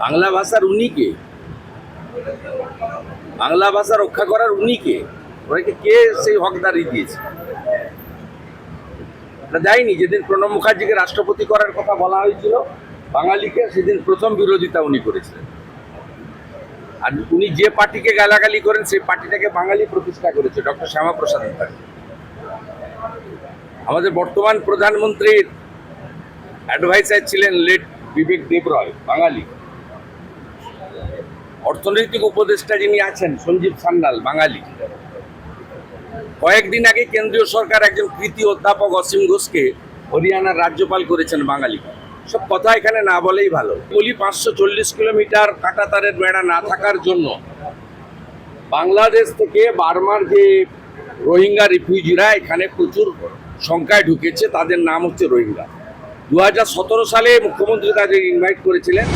বাংলা ভাষার উনি কে বাংলা ভাষা রক্ষা করার উনি কে ওনাকে কে সেই হকদারি দিয়েছে? দেয়নি। যেদিন প্রণব মুখার্জিকে রাষ্ট্রপতি করার কথা বলা হয়েছিল, বাঙালিকে সেদিন প্রথম বিরোধিতা উনি করেছিলেন। আর উনি যে পার্টিকে গালাগালি করেন, সেই পার্টিটাকে বাঙালি প্রতিষ্ঠা করেছে, ডক্টর শ্যামাপ্রসাদ মুখার্জি। আমাদের বর্তমান প্রধানমন্ত্রীর অ্যাডভাইসার ছিলেন লেট বিবেক দেব দেবরয়, বাঙালি। অর্থনৈতিক উপদেষ্টা যিনি আছেন, সঞ্জীব সান্যাল, বাঙালি। কয়েকদিন আগে কেন্দ্রীয় সরকার একজন কৃতি অধ্যাপক অসীম ঘোষকে হরিয়ানার রাজ্যপাল করেছেন বাঙালি। সব কথা এখানে না বলেই ভালো। বলি পাঁচশো চল্লিশ কিলোমিটার কাঁটাতারের বেড়া না থাকার জন্য বাংলাদেশ থেকে বার্মার যে রোহিঙ্গা রিফিউজিরা এখানে প্রচুর সংখ্যায় ঢুকেছে, তাদের নাম হচ্ছে রোহিঙ্গা। দু হাজার সতেরো সালে মুখ্যমন্ত্রী তাদের ইনভাইট করেছিলেন।